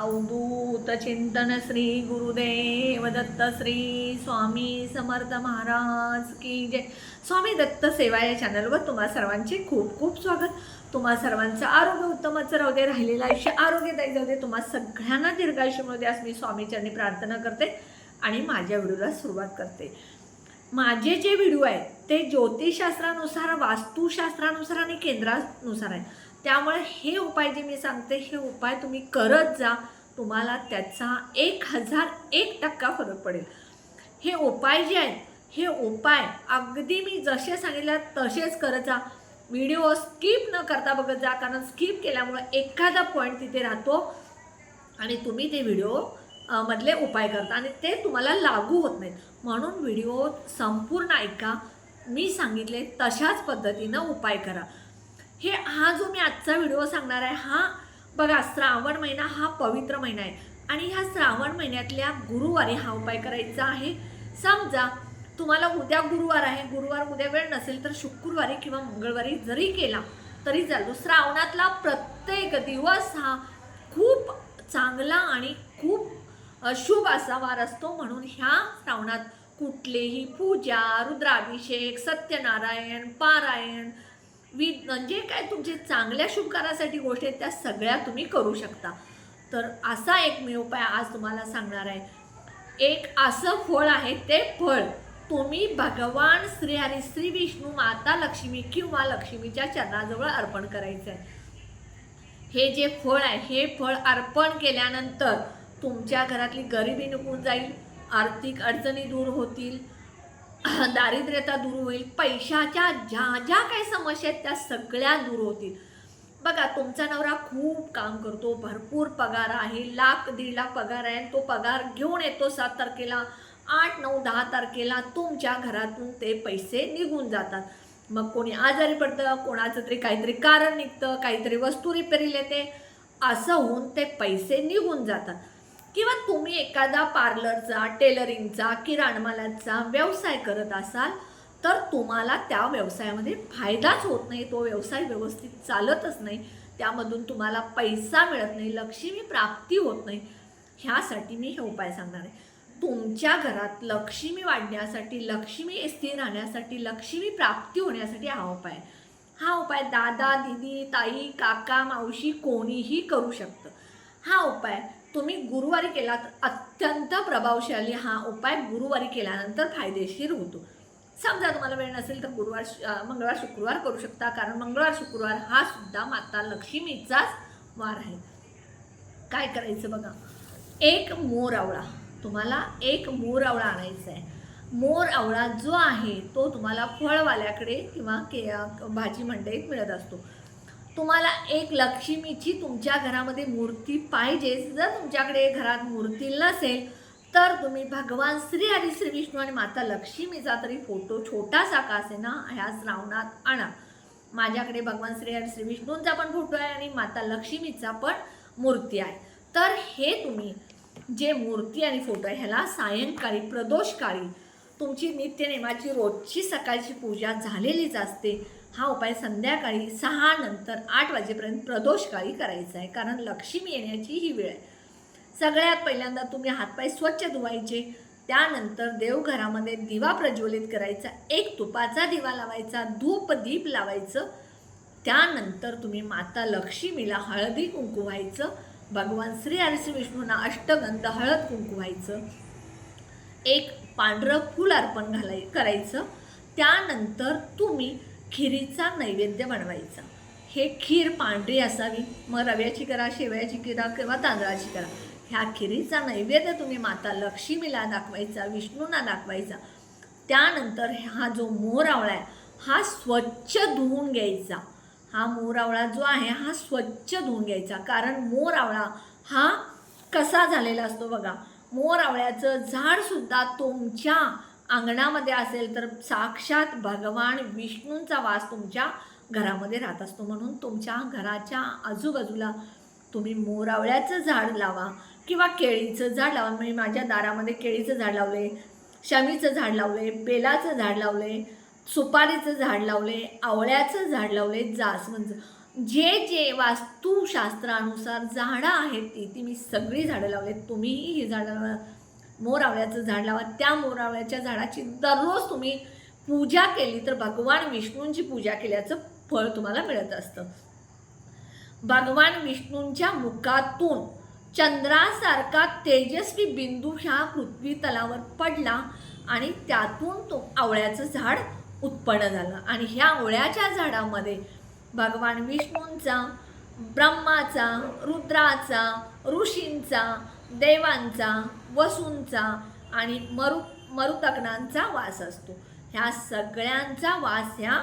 अवधूत चिंतन श्री गुरुदेव दत्त श्री स्वामी समर्थ महाराज की जय. स्वामी दत्त सेवा या चॅनलवर तुम्हा सर्वांचे खूप खूप स्वागत. तुम्हा सर्वांचं आरोग्य उत्तमच राहू दे राहिलेलं आयुष्य आरोग्यदायी जाऊ दे तुम्हा सगळ्यांना दीर्घायुष्य मिळू दे असं मी स्वामीचरणी प्रार्थना करते आणि माझ्या व्हिडिओला सुरुवात करते. माझे जे व्हिडिओ आहेत ते ज्योतिषशास्त्रानुसार वास्तुशास्त्रानुसार आणि केंद्रानुसार आहे त्यामुळे हे उपाय जे मी सांगते हे उपाय तुम्ही करत जा. तुम्हाला त्याचा एक हजार एक टक्का फरक पडेल. हे उपाय जे आहेत हे उपाय अगदी मी जसे सांगितले तसेच करत जा. व्हिडिओ स्किप न करता बघत जा कारण स्किप केल्यामुळे एखादा पॉईंट तिथे राहतो आणि तुम्ही ते व्हिडिओ मधले उपाय करता आणि ते तुम्हाला लागू होत नाहीत. म्हणून व्हिडिओ संपूर्ण ऐका. मी सांगितले तशाच पद्धतीनं उपाय करा. हे हा जो मी आजचा व्हिडिओ सांगणार आहे हा बघा श्रावण महिना हा पवित्र महिना आहे. आणि ह्या श्रावण महिन्यातल्या गुरुवारी हा उपाय करायचा आहे. समजा तुम्हाला उद्या गुरुवार आहे गुरुवार उद्या वेळ नसेल तर शुक्रवारी किंवा मंगळवारी जरी केला तरी चालतो. श्रावणातला प्रत्येक दिवस हा खूप चांगला आणि खूप शुभ असा वार असतो. म्हणून ह्या श्रावणात कुठलेही पूजा रुद्राभिषेक सत्यनारायण पारायण वि म्हणजे काय तुमचे चांगल्या शुभकारासाठी गोष्टी आहेत त्या सगळ्या तुम्ही करू शकता. तर असा एक मी उपाय आज तुम्हाला सांगणार आहे. एक असं फळ आहे ते फळ तुम्ही भगवान श्री हरी श्री विष्णू माता लक्ष्मी किंवा लक्ष्मीच्या चरणाजवळ अर्पण करायचं आहे हे जे फळ आहे हे फळ अर्पण केल्यानंतर तुमच्या घरातली गरिबी निघून जाईल आर्थिक अडचणी दूर होतील दारिद्र्यता दूर होईल पैशाच्या ज्या ज्या काही समस्या आहेत त्या सगळ्या दूर होतील. बघा तुमचा नवरा खूप काम करतो भरपूर पगार आहे लाख दीड लाख पगार आहे तो पगार घेऊन येतो सात तारखेला आठ नऊ दहा तारखेला तुमच्या घरातून ते पैसे निघून जातात. मग कोणी आजारी पडतं कोणाचं तरी काहीतरी कारण निघतं काहीतरी वस्तू रिपेरी येते असं होऊन ते पैसे निघून जातात. किंवा तुम्ही एखादा पार्लरचा टेलरिंगचा किराणमालाचा व्यवसाय करत असाल तर तुम्हाला त्या व्यवसायामध्ये फायदाच होत नाही. तो व्यवसाय व्यवस्थित चालतच नाही. त्यामधून तुम्हाला पैसा मिळत नाही लक्ष्मी प्राप्ती होत नाही. ह्यासाठी मी हे उपाय सांगणार आहे. तुमच्या घरात लक्ष्मी वाढण्यासाठी लक्ष्मी स्थिर राहण्यासाठी लक्ष्मी प्राप्ती होण्यासाठी हा उपाय आहे. हा उपाय दादा दिदी ताई काका मावशी कोणीही करू शकतं. हा उपाय तुम्ही गुरुवारी केला तर अत्यंत प्रभावशाली हा उपाय गुरुवारी केल्यानंतर फायदेशीर होतो. समजा तुम्हाला वेळ नसेल तर गुरुवार मंगळवार शुक्रवार करू शकता कारण मंगळवार शुक्रवार हा सुद्धा माता लक्ष्मीचाच वार आहे. काय करायचं बघा? एक मोर आवळा. तुम्हाला एक मोर आवळा आणायचा आहे. मोर आवळा जो आहे तो तुम्हाला फळवाल्याकडे किंवा के भाजी मंडईत मिळत असतो. तुम्हाला एक लक्ष्मीची तुमच्या घरामध्ये मूर्ती पाहिजे. जर तुमच्याकडे घरात मूर्ती नसेल तर तुम्ही भगवान श्री हरी श्री विष्णू आणि माता लक्ष्मीचा तरी फोटो छोटासा का असे ना ह्या श्रावणात आणा. माझ्याकडे भगवान श्री हरी श्री विष्णूंचा पण फोटो आहे आणि माता लक्ष्मीचा पण मूर्ती आहे. तर हे तुम्ही जे मूर्ती आणि फोटो आहे ह्याला सायंकाळी प्रदोषकाळी तुमची नित्यनेमाची रोजची सकाळची पूजा झालेलीच असते. हा उपाय संध्याकाळी सहा नंतर आठ वाजेपर्यंत प्रदोषकाळी करायचा आहे. कारण लक्ष्मी येण्याची ही वेळ आहे. सगळ्यात पहिल्यांदा तुम्ही हातपाय स्वच्छ धुवायचे. त्यानंतर देवघरामध्ये दिवा प्रज्वलित करायचा. एक तुपाचा दिवा लावायचा. धूप दीप लावायचं. त्यानंतर तुम्ही माता लक्ष्मीला हळदी कुंकू व्हायचं भगवान श्री हरिश्री विष्णूंना अष्टगंध हळद कुंकू व्हायचं एक पांढरं फूल अर्पण घालाय करायचं. त्यानंतर तुम्ही खिरीचा नैवेद्य बनवायचा. हे खीर पांढरी असावी. मग रव्याची करा शेवयाची करा किंवा तांदळाची करा. ह्या खिरीचा नैवेद्य तुम्ही माता लक्ष्मीला दाखवायचा विष्णूंना दाखवायचा. त्यानंतर हा जो मोर आवळा आहे हा स्वच्छ धुवून घ्यायचा. हा मोर आवळा जो आहे हा स्वच्छ धुवून घ्यायचा. कारण मोर आवळा हा कसा झालेला असतो बघा. मोरावळ्याचं झाडसुद्धा तुमच्या अंगणामध्ये असेल तर साक्षात भगवान विष्णूंचा वास तुमच्या घरामध्ये राहत असतो. म्हणून तुमच्या घराच्या आजूबाजूला तुम्ही मोरावळ्याचं झाड लावा किंवा केळीचं झाड लावा. म्हणजे माझ्या दारामध्ये केळीचं झाड लावले शमीचं झाड लावले बेलाचं झाड लावले सुपारीचं झाड लावले आवळ्याचं झाड लावले जास्वंदचं. जे जे वास्तुशास्त्रानुसार झाडं आहेत ती ती मी सगळी झाडं लावलेत. तुम्हीही ही झाडं लावा. मोरावळ्याचं झाड लावा. त्या मोरावळ्याच्या झाडाची दररोज तुम्ही पूजा केली तर भगवान विष्णूंची पूजा केल्याचं फळ तुम्हाला मिळत असतं. भगवान विष्णूंच्या मुखातून चंद्रासारखा तेजस्वी बिंदू ह्या पृथ्वी तलावर पडला आणि त्यातून तो आवळ्याचं झाड उत्पन्न झालं. आणि ह्या आवळ्याच्या झाडामध्ये भगवान विष्णूंचा ब्रह्माचा रुद्राचा ऋषींचा देवांचा वसूंचा आणि मरु मरुतग्नांचा वास असतो. ह्या सगळ्यांचा वास ह्या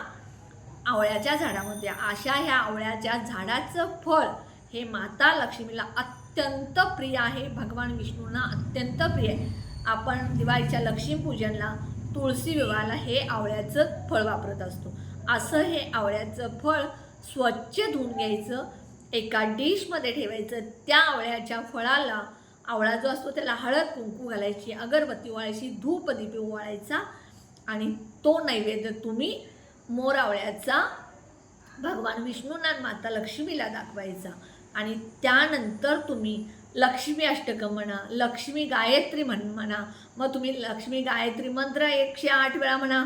आवळ्याच्या झाडामध्ये. अशा ह्या आवळ्याच्या झाडाचं फळ हे माता लक्ष्मीला अत्यंत प्रिय आहे. भगवान विष्णूंना अत्यंत प्रिय आहे. आपण दिवाळीच्या लक्ष्मीपूजनला तुळशी विवाहाला हे आवळ्याचं फळ वापरत असतो. असं हे आवळ्याचं फळ स्वच्छ धुवून घ्यायचं. एका डिशमध्ये ठेवायचं. त्या आवळ्याच्या फळाला आवळा जो असतो त्याला हळद कुंकू घालायची अगरबत्ती वाळायची धूप दीप वाळायचा आणि तो नैवेद्य तुम्ही मोर आवळ्याचा भगवान विष्णूंना माता लक्ष्मीला दाखवायचा. आणि त्यानंतर तुम्ही लक्ष्मी अष्टकं म्हणा लक्ष्मी गायत्री म्हण म्हणा मग तुम्ही लक्ष्मी गायत्री मंत्र एकशे आठ वेळा म्हणा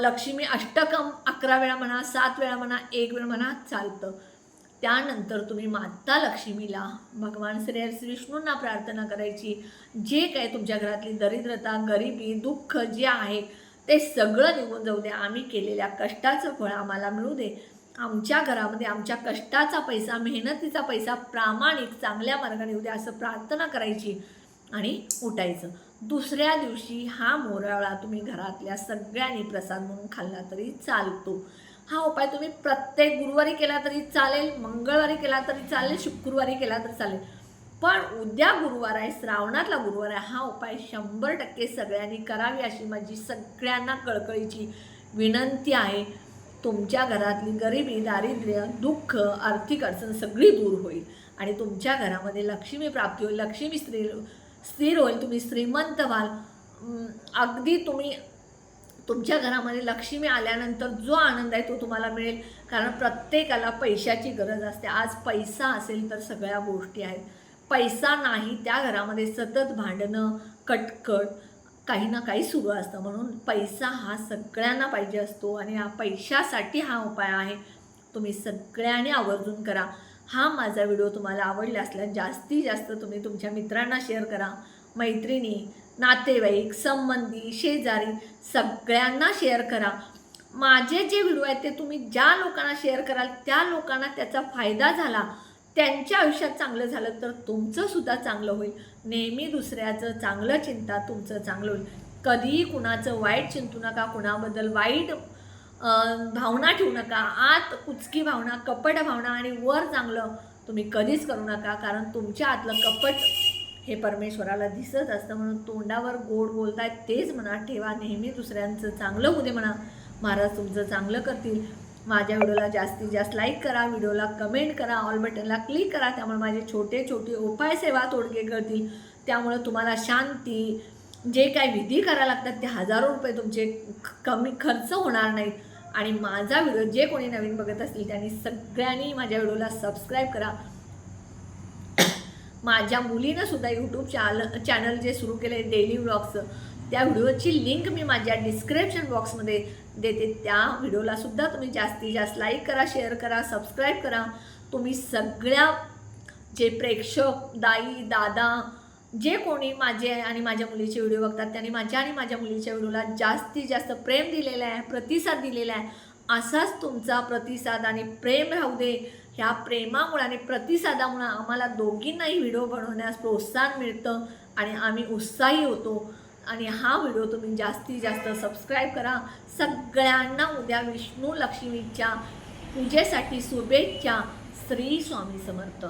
लक्ष्मी अष्टकम अकरा वेळा म्हणा सात वेळा म्हणा एक वेळ म्हणा चालतं. त्यानंतर तुम्ही माता लक्ष्मीला भगवान श्री हरी विष्णूंना प्रार्थना करायची. जे काही तुमच्या घरातली दरिद्रता गरिबी दुःख जे आहे ते सगळं निघून जाऊ दे आम्ही केलेल्या कष्टाचं फळ आम्हाला मिळू दे. आमच्या घरामध्ये आमच्या कष्टाचा पैसा मेहनतीचा पैसा प्रामाणिक चांगल्या मार्गाने येऊ दे असं प्रार्थना करायची आणि उठायचं. दुसऱ्या दिवशी हा मोराळा तुम्ही घरातल्या सगळ्यांनी प्रसाद म्हणून खाल्ला तरी चालतो. हा उपाय तुम्ही प्रत्येक गुरुवारी केला तरी चालेल मंगळवारी केला तरी चालेल शुक्रवारी केला तरी चालेल. पण उद्या गुरुवार आहे श्रावणातला गुरुवार आहे हा उपाय शंभर टक्के सगळ्यांनी करावी अशी माझी सगळ्यांना कळकळीची विनंती आहे. तुमच्या घरातली गरिबी दारिद्र्य दुःख आर्थिक अडचण सगळी दूर होईल आणि तुमच्या घरामध्ये लक्ष्मी प्राप्ती होईल. लक्ष्मी स्त्री स्थिर होईल तुम्ही श्रीमंत व्हाल. अगदी तुम्ही तुमच्या घरामध्ये लक्ष्मी आल्यानंतर जो आनंद आहे तो तुम्हाला मिळेल. कारण प्रत्येकाला पैशाची गरज असते. आज पैसा असेल तर सगळ्या गोष्टी आहेत. पैसा नाही त्या घरामध्ये सतत भांडणं कटकट काही ना काही सुरू असतं. म्हणून पैसा हा सगळ्यांना पाहिजे असतो आणि हा पैशासाठी हा उपाय आहे. तुम्ही सगळ्यांनी आवर्जून करा. हा माझा व्हिडिओ तुम्हाला आवडला असल्यास जास्तीत जास्त तुम्ही तुमच्या मित्रांना शेअर करा मैत्रिणी नातेवाईक संबंधी शेजारी सगळ्यांना शेअर करा. माझे जे व्हिडिओ आहेत ते तुम्ही ज्या लोकांना शेअर कराल त्या लोकांना त्याचा फायदा झाला त्यांच्या आयुष्यात चांगलं झालं तर तुमचंसुद्धा चांगलं होईल. नेहमी दुसऱ्याचं चांगलं चिंता तुमचं चांगलं होईल. कधीही कुणाचं वाईट चिंतू नका कुणाबद्दल वाईट भावना ठेवू नका. आत कुचकी भावना कपट भावना आणि वर चांगलं तुम्ही कधीच करू नका. कारण तुमच्या आतलं कपट हे परमेश्वराला दिसत असतं. म्हणून तोंडावर गोड बोलताय तेच मनात ठेवा नेहमी दुसऱ्यांचं चांगलं होऊ दे म्हणा. महाराज तुमचं चांगलं करतील. माझ्या व्हिडिओला जास्तीत जास्त लाईक करा. व्हिडिओला कमेंट करा. ऑल बटनला क्लिक करा. त्यामुळे माझे छोटे छोटे उपाय सेवा तोडगे करतील त्यामुळे तुम्हाला शांती जे काही विधी करायला लागतात ते हजारो रुपये तुमचे ख- कमी खर्च होणार नाहीत. आणि माझा व्हिडिओ जे कोणी नवीन बघत असतील त्यांनी सगळ्यांनी माझ्या व्हिडिओला सबस्क्राईब करा. माझ्या मुलीनं सुद्धा यूट्यूब चॅल चॅनल जे सुरू केले डेली व्लॉग्सचं त्या व्हिडिओची लिंक मी माझ्या डिस्क्रिप्शन बॉक्समध्ये देते. त्या व्हिडिओला सुद्धा तुम्ही जास्तीत जास्त लाईक करा शेअर करा सबस्क्राईब करा. तुम्ही सगळ्या जे प्रेक्षक दाई दादा जे कोणी माझे आणि माझ्या मुलीचे व्हिडिओ बघतात त्यांनी माझ्या आणि माझ्या मुलीच्या व्हिडिओला जास्तीत जास्त प्रेम दिलेलं आहे प्रतिसाद दिलेला आहे. असाच तुमचा प्रतिसाद आणि प्रेम राहू दे. ह्या प्रेमामुळे आणि प्रतिसादामुळे आम्हाला दोघींनाही व्हिडिओ बनवण्यास प्रोत्साहन मिळतं आणि आम्ही उत्साही होतो. आणि हा व्हिडिओ तुम्ही जास्तीत जास्त सबस्क्राईब करा. सगळ्यांना उद्या विष्णू लक्ष्मीच्या पूजेसाठी शुभेच्छा. श्री स्वामी समर्थ.